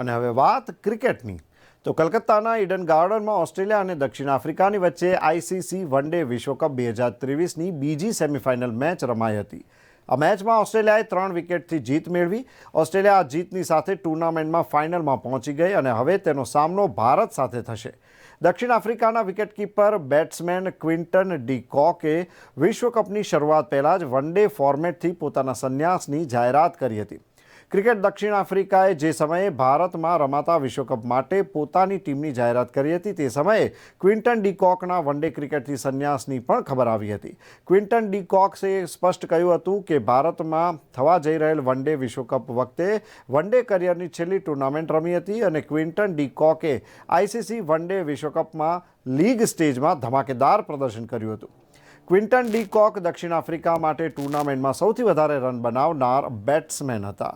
અને હવે વાત ક્રિકેટની. તો કલકત્તાના ઈડન ગાર્ડનમાં ઓસ્ટ્રેલિયા અને દક્ષિણ આફ્રિકાની વચ્ચે આઈસીસી વન ડે વિશ્વકપ બે હજાર ત્રેવીસની બીજી સેમિફાઇનલ મેચ રમાઈ હતી. આ મેચમાં ઓસ્ટ્રેલિયાએ ત્રણ વિકેટથી જીત મેળવી. ઓસ્ટ્રેલિયા આ જીતની સાથે ટુર્નામેન્ટમાં ફાઇનલમાં પહોંચી ગઈ અને હવે તેનો સામનો ભારત સાથે થશે. દક્ષિણ આફ્રિકાના વિકેટકીપર બેટ્સમેન ક્વિન્ટન ડી કોકે વિશ્વકપની શરૂઆત પહેલાં જ વન ડે ફોર્મેટથી પોતાના સંન્યાસની જાહેરાત કરી હતી. ક્રિકેટ દક્ષિણ આફ્રિકાએ જે સમયે ભારતમાં રમાતા વિશ્વકપ માટે પોતાની ટીમની જાહેરાત કરી હતી, તે સમયે ક્વિન્ટન ડી કોકના વન ડે ક્રિકેટથી સંન્યાસની પણ ખબર આવી હતી. ક્વિન્ટન ડી કોક્સે સ્પષ્ટ કહ્યું હતું કે ભારતમાં થવા જઈ રહેલ વન ડે વિશ્વકપ વખતે વન ડે કરિયરની છેલ્લી ટુર્નામેન્ટ રમી હતી અને ક્વિન્ટન ડી કોકે આઈસીસી વન ડે વિશ્વકપમાં લીગ સ્ટેજમાં ધમાકેદાર પ્રદર્શન કર્યું હતું. ક્વિન્ટન ડી કોક દક્ષિણ આફ્રિકા માટે ટુર્નામેન્ટમાં સૌથી વધારે રન બનાવનાર બેટ્સમેન હતા.